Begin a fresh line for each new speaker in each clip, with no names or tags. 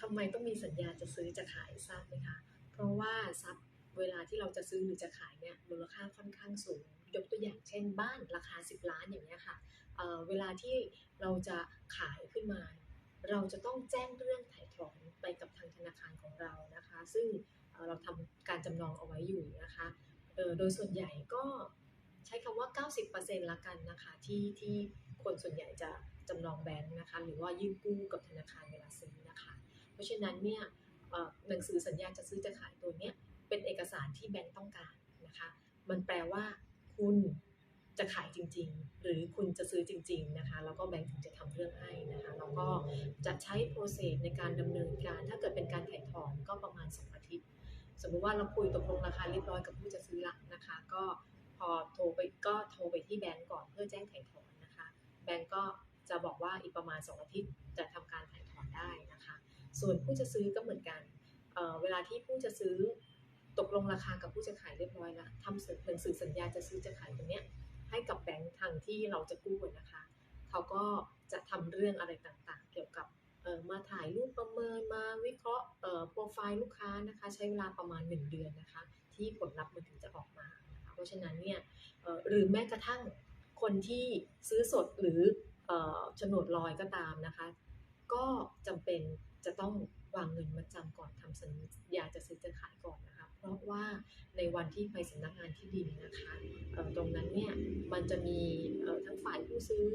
ทำไมต้องมีสัญญาจะซื้อจะขายทราบไหมคะ เพราะว่าทรัพย์เวลาที่เราจะซื้อหรือจะขายเนี่ยมูลค่าค่อนข้างสูง ยกตัวอย่างเช่น บ้านราคา 10 ล้านอย่างเงี้ยค่ะเเวลาที่เราจะขายขึ้นมา เราจะต้องแจ้งเรื่องถ่ายถอนไปกับทางธนาคารของเรานะคะ ซึ่งเเราทำการจำนองเอาไว้อยู่นะคะโดยส่วนใหญ่ก็ใช้คำว่า 90%ละกันนะคะที่ที่คนส่วนใหญ่จะจำนองแบงค์นะคะ หรือว่ายื่นกู้กับธนาคารเวลาซื้อนะคะ เพราะฉะนั้นเนี่ยหนังสือสัญญาจะซื้อจะขายตัวเนี้ยเป็นเอกสารที่แบงก์ต้องการนะคะ มันแปลว่าคุณจะขายจริง ๆ หรือคุณจะซื้อจริง ๆนะคะ แล้วก็แบงก์ถึงจะทำเรื่องให้นะคะ แล้วก็จะใช้โปรเซสในการดำเนินการ ถ้าเกิดเป็นการถ่ายถอนก็ประมาณ2อาทิตย์ สมมุติว่าเราคุยตกลงราคาเรียบร้อยกับผู้จะซื้อละนะคะ ก็พอโทรไปก็โทรไปที่แบงก์ก่อนเพื่อแจ้งถ่ายถอนนะคะ แบงก์ก็จะบอกว่าอีกประมาณ2อาทิตย์จะทำการถ่ายถอนได้นะคะ ส่วนผู้จะซื้อก็เหมือนกันเเวลาที่ผู้จะซื้อตกลงราคากับผู้จะขายเรียบร้อยแล้วทำหนังสือสัญญาจะซื้อจะขายตรงนี้ให้กับแบงค์ทางที่เราจะกู้นะคะเขาก็จะทำเรื่องอะไรต่างๆ เกี่ยวกับมาถ่ายรูปประเมินมาวิเคราะห์โปรไฟล์ลูกค้านะคะ ใช้เวลาประมาณ 1 เดือนนะคะ ที่ผลลัพธ์มันถึงจะออกมานะคะเพราะฉะนั้นเนี่ยหรือแม้กระทั่งคนที่ซื้อสดหรือเอ่อโฉนดลอยก็ตามนะคะ ก็จำเป็นจะต้องวางเงินมาจำก่อนทำสัญญาจะซื้อจะขายก่อนนะคะ เพราะว่าในวันที่ไปสำนักงานที่ดินนะคะตรงนั้นเนี่ยมันจะมีทั้งฝ่ายผู้ซื้อ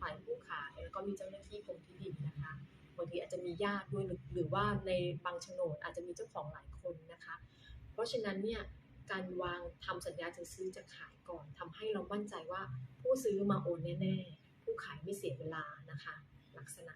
ฝ่ายผู้ขายแล้วก็มีเจ้าหน้าที่กรมที่ดินนะคะบางทีอาจจะมีญาติด้วยหรือว่าในบางโฉนดอาจจะมีเจ้าของหลายคนนะคะ เพราะฉะนั้นเนี่ยการวางทำสัญญาจะซื้อจะขายก่อนทำให้เรามั่นใจว่าผู้ซื้อมาโอนแน่ๆผู้ขายไม่เสียเวลานะคะ ลักษณะ